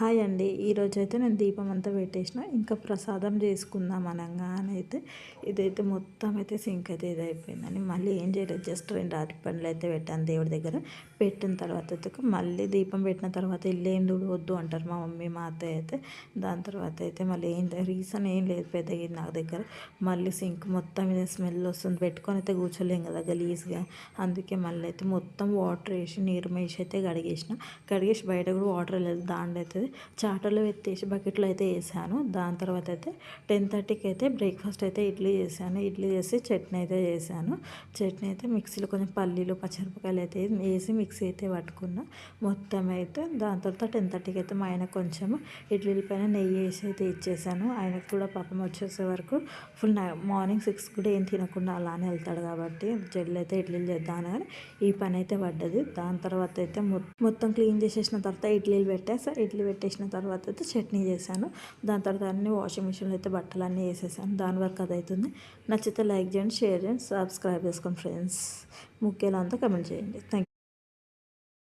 Hi అండి. ఈరోజు అయితే నేను దీపం అంతా పెట్టేసిన. ఇంకా ప్రసాదం చేసుకుందాం అనగానే అయితే ఇదైతే మొత్తం అయితే సింక్ అయితే ఇది అయిపోయిందని మళ్ళీ ఏం చేయలేదు. జస్ట్ రెండు రాత్రి పండ్లు అయితే పెట్టాను దేవుడి దగ్గర. పెట్టిన తర్వాత అయితే మళ్ళీ దీపం పెట్టిన తర్వాత ఇల్లు ఏం వద్దు అంటారు మా మమ్మీ మా అత్తయ్య అయితే. దాని తర్వాత అయితే మళ్ళీ ఏం రీజన్ ఏం లేదు పెద్దగా నా దగ్గర. మళ్ళీ సింక్ మొత్తం ఇది స్మెల్ వస్తుంది. పెట్టుకొని అయితే కూర్చోలేం కదా గలీజ్గా. అందుకే మళ్ళీ అయితే మొత్తం వాటర్ వేసి నీరు మేసి అయితే కడిగేసిన. కడిగేసి బయట కూడా వాటర్ వెళ్ళదు. దాంట్లో అవుతుంది చాటలు ఎత్తేసి బకెట్లో అయితే వేసాను. దాని తర్వాత అయితే టెన్ థర్టీకి అయితే బ్రేక్ఫాస్ట్ అయితే ఇడ్లీ చేశాను. ఇడ్లీ చేసి చట్నీ అయితే చేశాను. చట్నీ అయితే మిక్సీలో కొంచెం పల్లీలు పచ్చిమిరపకాయలు అయితే వేసి మిక్సీ అయితే పట్టుకున్నా. మొత్తం అయితే దాని తర్వాత టెన్ థర్టీకి అయితే మా ఆయన కొంచెం ఇడ్లీల పైన నెయ్యి వేసి అయితే ఇచ్చేసాను. ఆయనకు కూడా పాపం వచ్చేసే వరకు ఫుల్ మార్నింగ్ సిక్స్ కూడా ఏం తినకుండా అలానే వెళ్తాడు కాబట్టి జల్లు అయితే ఇడ్లీలు చేద్దామని కానీ ఈ పని అయితే పడ్డది. దాని తర్వాత అయితే మొత్తం క్లీన్ చేసేసిన తర్వాత ఇడ్లీలు పెట్టేసా ఇడ్లీ పెట్టి పెట్టేసిన తర్వాత అయితే చట్నీ చేశాను. దాని తర్వాత అన్ని వాషింగ్ మిషన్లో అయితే బట్టలు అన్నీ వేసేసాను. దాని వరకు అది అవుతుంది నచ్చితే లైక్ చేయండి షేర్ చేయండి సబ్స్క్రైబ్ చేసుకోండి ఫ్రెండ్స్. ముఖ్యంగా అంతా కమెంట్ చేయండి. థ్యాంక్